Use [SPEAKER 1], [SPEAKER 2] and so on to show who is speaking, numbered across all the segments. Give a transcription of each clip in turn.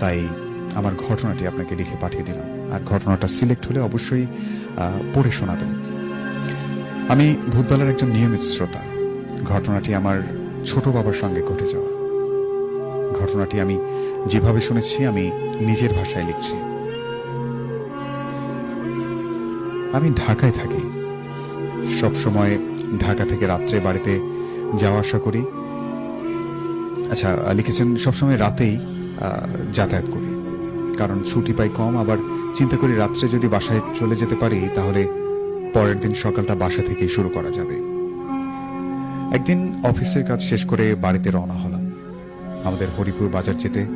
[SPEAKER 1] তাই আমার ঘটনাটি আপনাকে লিখে পাঠিয়ে দিলাম। আর ঘটনাটা সিলেক্ট হলে অবশ্যই পড়ে শোনাবেন। আমি ভূতবেলার একজন নিয়মিত শ্রোতা। ঘটনাটি আমার ছোট বাবার সঙ্গে ঘটে যাওয়া। ঘটনাটি আমি যেভাবে শুনেছি, আমি নিজের ভাষায় লিখছি। আমি ঢাকায় থাকি। সব সময় ঢাকা থেকে রাত্রে বাড়িতে যাওয়া আসা করি। আচ্ছা লিখেছেন সবসময় রাতেই যাতায়াত করি। কারণ ছুটি পাই কম, আবার চিন্তা করি রাত্রে যদি বাসায় চলে যেতে পারি, তাহলে পরের দিন সকালটা বাসা থেকেই শুরু করা যাবে। একদিন অফিসের কাজ শেষ করে বাড়িতে রওনা হলাম। আমাদের হরিপুর বাজার যেতে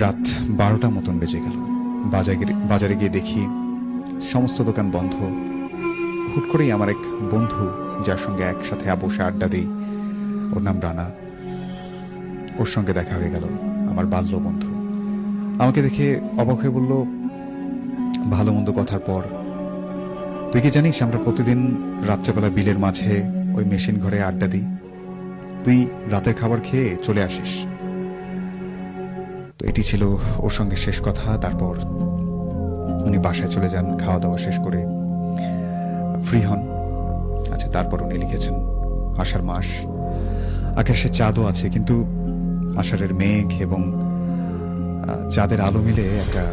[SPEAKER 1] রাত বারোটা মতন বেজে গেল। বাজারে বাজারে গিয়ে দেখি সমস্ত দোকান বন্ধ। হুট করেই আমার এক বন্ধু, যার সঙ্গে একসাথে বসে আড্ডা দিই, ওর নাম রানা। ওর সঙ্গে দেখা হয়ে গেল, আমার বাল্য বন্ধু। আমাকে দেখে অবাক হয়ে বলল, ভালো মন্দ কথার পর, তুই কি জানিস আমরা প্রতিদিন রাত্রেবেলা বিলের মাঝে ওই মেশিন ঘরে আড্ডা দিই? তুই রাতের খাবার খেয়ে চলে আসিস। তো এটি ছিল ওর সঙ্গে শেষ কথা। তারপর উনি বাসায় চলে যান খাওয়া দাওয়া শেষ করে। ফ্রি হন। আচ্ছা তারপর উনি লিখেছেন, আষাঢ় মাস, আকাশে চাঁদও আছে, কিন্তু আষাঢ়ের মেঘ এবং চাঁদের আলো মিলে একটা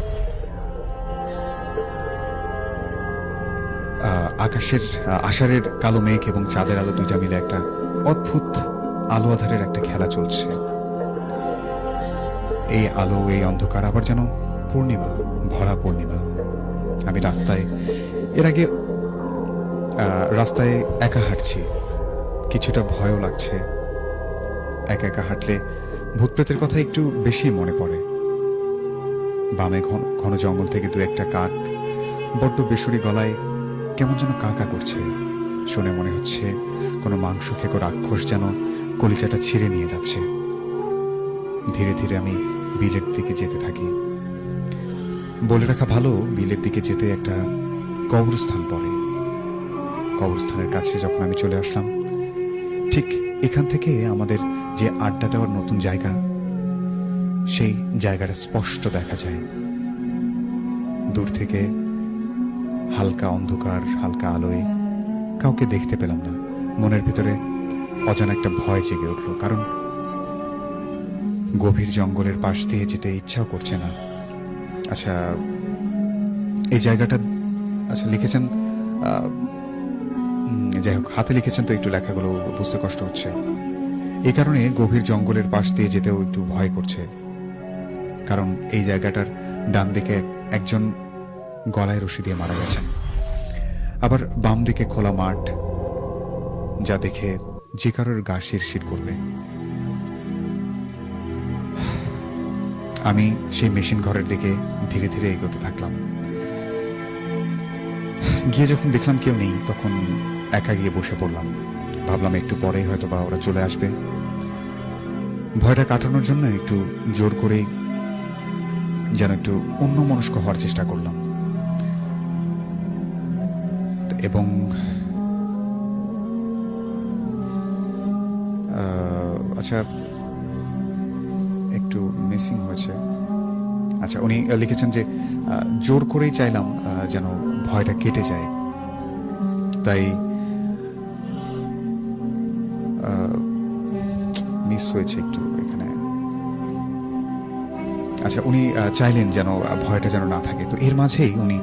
[SPEAKER 1] আকাশের আষাঢ়ের কালো মেঘ এবং চাঁদের আলো দুইটা মিলে একটা অদ্ভুত আলো আধারের একটা খেলা চলছে। এই আলো, এই অন্ধকার আবার যেন পূর্ণিমা, ভরা পূর্ণিমা। আমি রাস্তায়, এর আগে রাস্তায় একা হাঁটছি। কিছুটা ভয়ও লাগছে। একা একা হাঁটলে ভূতপ্রেতের কথা একটু বেশি মনে পড়ে। বামে ঘন ঘন জঙ্গল থেকে দু একটা কাক, বড্ড বেসুরি গলায় কেমন যেন কাকা করছে। শুনে মনে হচ্ছে কোনো মাংস খেকো রাক্ষস যেন কলিজাটা ছিঁড়ে নিয়ে যাচ্ছে। ধীরে ধীরে আমি বিলের দিকে যেতে থাকি। বলে রাখা ভালো, বিলের দিকে যেতে একটা কবরস্থান পড়ে। কবরস্থানের কাছে যখন আমি চলে আসলাম, ঠিক এখান থেকে আমাদের যে আড্ডা দেওয়ার নতুন জায়গা, সেই জায়গাটা স্পষ্ট দেখা যায়। দূর থেকে হালকা অন্ধকার, হালকা আলোয় কাউকে দেখতে পেলাম না। মনের ভিতরে অজানা একটা ভয় জেগে উঠল, কারণ গভীর জঙ্গলের পাশ দিয়ে যেতে ইচ্ছাও করছে না। আচ্ছা এই জায়গাটা আচ্ছা লিখেছেন যাই হোক, হাতে লিখেছেন তো একটু লেখাগুলো, বুঝতে কষ্ট হচ্ছে। এই কারণে গভীর জঙ্গলের পাশ দিয়ে যেতেও একটু ভয় করছে। কারণ এই জায়গাটার ডান দিকে একজন গলায় রশি দিয়ে মারা গেছেন। আবার বাম দিকে খোলা মাঠ, যা দেখে যে কারোর গা শিরশির করবে। আমি সেই মেশিন ঘরের দিকে ধীরে ধীরে এগোতে থাকলাম। গিয়ে যখন দেখলাম কেউ নেই, তখন একা গিয়ে বসে পড়লাম। ভাবলাম একটু পরেই হয়তো বা ওরা চলে আসবে। ভয়টা কাটানোর জন্য একটু জোর করেই যেন একটু অন্য মনস্ক হওয়ার চেষ্টা করলাম। এবং আচ্ছা একটু মিসিং হয়েছে। আচ্ছা উনি লিখেছেন যে জোর করেই চাইলাম যেন ভয়টা কেটে যায়। তাই মিস হয়েছে একটু এখানে। আচ্ছা উনি চাইলেন যেন ভয়টা যেন না থাকে। তো এর মাঝেই উনি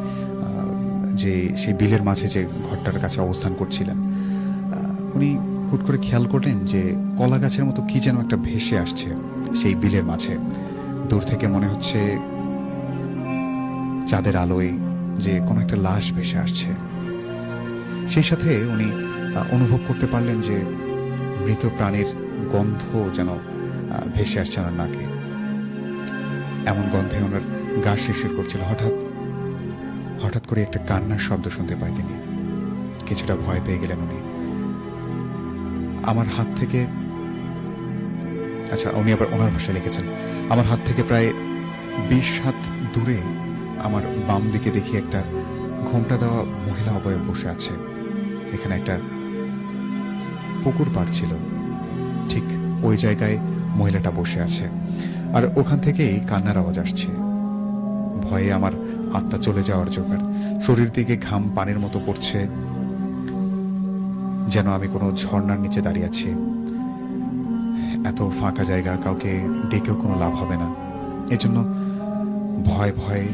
[SPEAKER 1] যে, সেই বিলের মাঝে যে ঘরটার কাছে অবস্থান করছিলেন উনি হুট করে খেয়াল করলেন যে, কলা গাছের মতো কি যেন একটা ভেসে আসছে সেই বিলের মাঝে। দূর থেকে মনে হচ্ছে চাঁদের আলোয় যে, কোনো একটা লাশ ভেসে আসছে। সেই সাথে উনি অনুভব করতে পারলেন যে মৃত প্রাণীর গন্ধ যেন ভেসে আসছে ওনার নাকে। এমন গন্ধে ওনার গা শিরশির করছিল। হঠাৎ হঠাৎ করে একটা কান্নার শব্দ শুনতে পাই তিনি। কিছুটা ভয় পেয়ে গেলেন উনি। আমার হাত থেকে আচ্ছা উনি আবার ওনার ভাষায় লিখেছেন। আমার হাত থেকে প্রায় বিশ হাত দূরে আমার বাম দিকে দেখি একটা ঘোমটা দেওয়া মহিলা অবয়ব বসে আছে। এখানে একটা পুকুর পাড় ছিল। ঠিক ওই জায়গায় মহিলাটা বসে আছে। আর ওখান থেকেই কান্নার আওয়াজ আসছে। ভয়ে আমার আত্মা চলে যাওয়ার জোগাড়। শরীর দিকে ঘাম পানির মতো পড়ছে। যেন আমি কোনো ঝর্নার নিচে দাঁড়িয়ে আছি। এত ফাঁকা জায়গা, কাউকে ডেকেও কোনো লাভ হবে না। এজন্য ভয় ভয়ে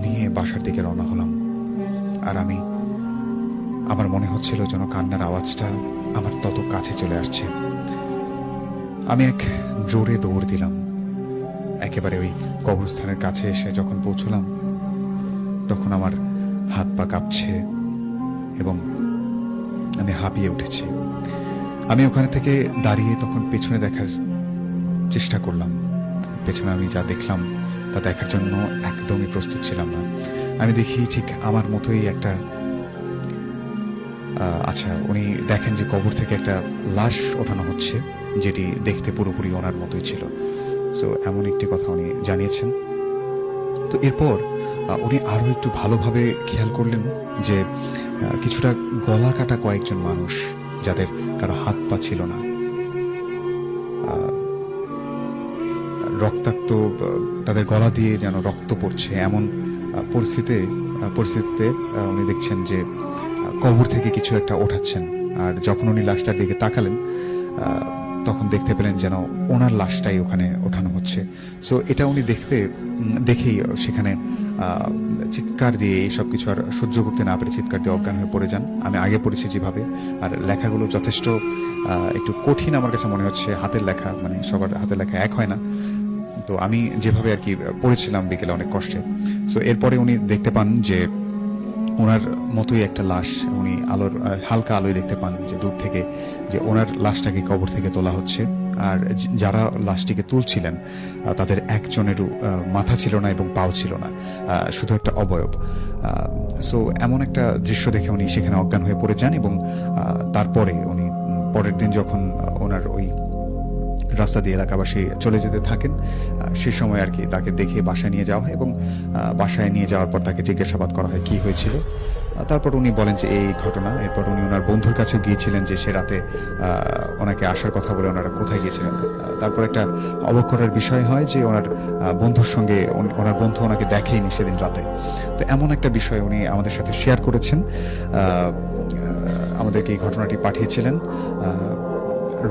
[SPEAKER 1] নিয়ে বাসার দিকে রওনা হলাম। আর আমি, আমার মনে হচ্ছিল যেন কান্নার আওয়াজটা আমার তত কাছে চলে আসছে। আমি এক জোরে দৌড় দিলাম। একেবারে ওই কবরস্থানের কাছে এসে যখন পৌঁছলাম, তখন আমার হাত পা কাঁপছে এবং আমি হাঁপিয়ে উঠেছি। আমি ওখানে থেকে দাঁড়িয়ে তখন পেছনে দেখার চেষ্টা করলাম। পেছনে আমি যা দেখলাম, তা দেখার জন্য একদমই প্রস্তুত ছিলাম না। আমি দেখি ঠিক আমার মতোই একটা আচ্ছা উনি দেখেন যে কবর থেকে একটা লাশ ওঠানো হচ্ছে, যেটি দেখতে পুরোপুরি ওনার মতোই ছিল। সো এমন একটি কথা উনি জানিয়েছেন। তো এরপর উনি আরও একটু ভালোভাবে খেয়াল করলেন যে কিছুটা গলা কাটা কয়েকজন মানুষ যাদের কারও হাত পা ছিল না। রক্তাক্ত, তাদের গলা দিয়ে যেন রক্ত পড়ছে। এমন পরিস্থিতিতে পরিস্থিতিতে উনি দেখছেন যে কবর থেকে কিছু একটা ওঠাচ্ছেন। আর যখন উনি লাশটার দিকে তাকালেন তখন দেখতে পেলেন যেন ওনার লাশটাই ওখানে ওঠানো হচ্ছে। সো এটা উনি দেখতে দেখেই সেখানে চিৎকার দিয়ে এইসব কিছু আর সহ্য করতে না পেরে চিৎকার দিয়ে অজ্ঞান হয়ে পড়ে যান। আমি আগে পড়েছি যেভাবে। আর লেখাগুলো যথেষ্ট একটু কঠিন আমার কাছে মনে হচ্ছে। হাতের লেখা মানে সবার হাতের লেখা এক হয় না। তো আমি যেভাবে আর কি পড়েছিলাম বিকেলে অনেক কষ্টে। সো এরপরে উনি দেখতে পান যে ওনার মতোই একটা লাশ, উনি আলোর হালকা আলোয় দেখতে পান যে দূর থেকে, যে ওনার লাশটাকে কবর থেকে তোলা হচ্ছে। আর যারা লাশটিকে তুলছিলেন তাদের একজনেরও মাথা ছিল না এবং পাও ছিল না শুধু একটা অবয়ব। সো এমন একটা দৃশ্য দেখে উনি সেখানে অজ্ঞান হয়ে পড়ে যান এবং তারপরে উনি পরের দিন যখন ওনার ওই রাস্তা দিয়ে এলাকাবাসী চলে যেতে থাকেন। সে সময় আর কি তাকে দেখে বাসায় নিয়ে যাওয়া হয় এবং বাসায় নিয়ে যাওয়ার পর তাকে জিজ্ঞাসাবাদ করা হয় কি হয়েছিল। তারপর উনি বলেন যে এই ঘটনা, এরপর উনি ওনার বন্ধুর কাছে গিয়েছিলেন যে সে রাতে ওনাকে আসার কথা বলে ওনারা কোথায় গিয়েছিলেন। তারপর একটা অবক্ষরের বিষয় হয় যে ওনার বন্ধুর সঙ্গে ওনার বন্ধু ওনাকে দেখেইনি সেদিন রাতে। তো এমন একটা বিষয় উনি আমাদের সাথে শেয়ার করেছেন। আমাদেরকে এই ঘটনাটি পাঠিয়েছিলেন।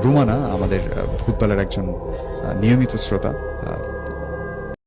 [SPEAKER 1] রুমানা আমাদের ভূতবেলার একজন নিয়মিত শ্রোতা